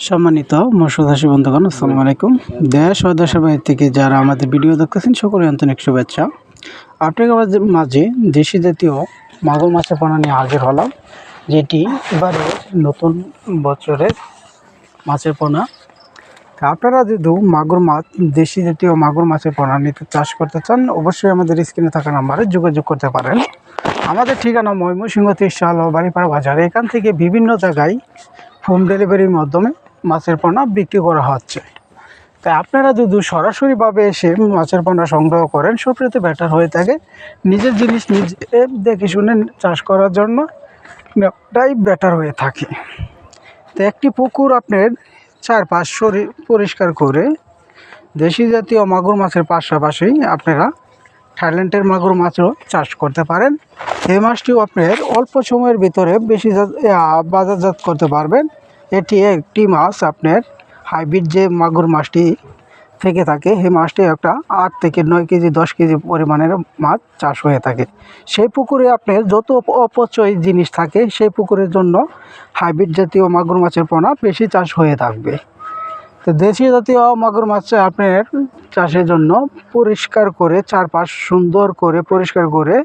সম্মানিত মৎস্যচাষী বন্ধুগণ, আসসালামু আলাইকুম। দেশ ও দেশের বাইরে থেকে যারা আমাদের ভিডিও দেখতেছেন সকলে আন্তরিক শুভেচ্ছা। আপনাদের মাঝে- মাঝে দেশি জাতীয় মাগুর মাছের পোনা নিয়ে হাজির হলাম, যেটি এবারে নতুন বছরের মাছের পোনা। আপনারা যদি মাগুর মাছ দেশি জাতীয় মাগুর মাছের পোনা নিতে চাষ করতে চান, অবশ্যই আমাদের স্ক্রিনে থাকা নাম্বারে যোগাযোগ করতে পারেন। আমাদের ঠিকানা ময়মনসিংহ তিরশাল ও বাড়িপাড়া বাজার। এখান থেকে বিভিন্ন জায়গায় হোম ডেলিভারির মাধ্যমে মাছের পোনা বিক্রি করা হচ্ছে। তাই আপনারা যদি সরাসরিভাবে এসে মাছের পোনা সংগ্রহ করেন সবচেয়ে বেটার হয়ে থাকে। নিজের জিনিস নিজে দেখে শুনে চাষ করার জন্য ওটাই বেটার হয়ে থাকে। তো একটি পুকুর আপনার চারপাশ শরীর পরিষ্কার করে দেশি জাতীয় মাগুর মাছের পাশাপাশি আপনারা থাইল্যান্ডের মাগুর মাছও চাষ করতে পারেন। এই মাছটিও আপনার অল্প সময়ের ভিতরে বেশি জাত- বাজারজাত করতে পারবেন। এটি একটি মাছ, আপনার হাইব্রিড যে মাগুর মাছটি থেকে থাকে, সেই মাছটি একটা আট থেকে নয় কেজি, দশ কেজি পরিমাণের মাছ চাষ হয়ে থাকে। সেই পুকুরে আপনার যত অপচয় জিনিস থাকে, সেই পুকুরের জন্য হাইব্রিড জাতীয় মাগুর মাছের পোনা বেশি চাষ হয়ে থাকবে। তো দেশি জাতীয় মাগুর মাছ আপনার চাষের জন্য পরিষ্কার করে, চারপাশ সুন্দর করে, পরিষ্কার করে,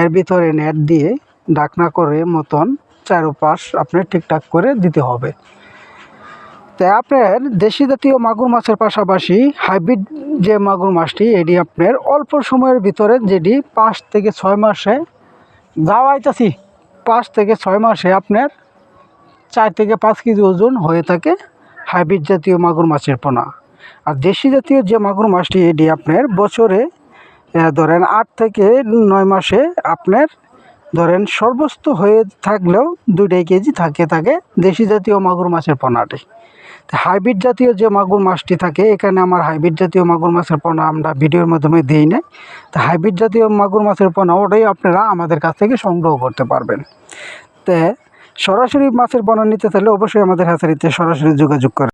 এর ভিতরে নেট দিয়ে ডাকনা করে মতন চারপাশ আপনার ঠিকঠাক করে দিতে হবে। তাই আপনার দেশি জাতীয় মাগুর মাছের পাশাপাশি হাইব্রিড যে মাগুর মাছটি, এটি আপনার অল্প সময়ের ভিতরে যেটি পাঁচ থেকে ছয় মাসে যাওয়াইতেছি পাঁচ থেকে ছয় মাসে আপনার চার থেকে পাঁচ কেজি ওজন হয়ে থাকে হাইব্রিড জাতীয় মাগুর মাছের পোনা। আর দেশি জাতীয় যে মাগুর মাছটি, এটি আপনার বছরে ধরেন আট থেকে নয় মাসে আপনার ধরেন সর্বোচ্চ হয়ে থাকলেও দুইটাই কেজি থাকে থাকে দেশি জাতীয় মাগুর মাছের পোনাটি। হাইব্রিড জাতীয় যে মাগুর মাছটি থাকে, এখানে আমার হাইব্রিড জাতীয় মাগুর মাছের পোনা আমরা ভিডিওর মাধ্যমে দিই না তা হাইব্রিড জাতীয় মাগুর মাছের পোনা ওটাই আপনারা আমাদের কাছ থেকে সংগ্রহ করতে পারবেন। তে সরাসরি মাছের পোনা নিতে চাইলে অবশ্যই আমাদের হ্যাচারিতে সরাসরি যোগাযোগ করেন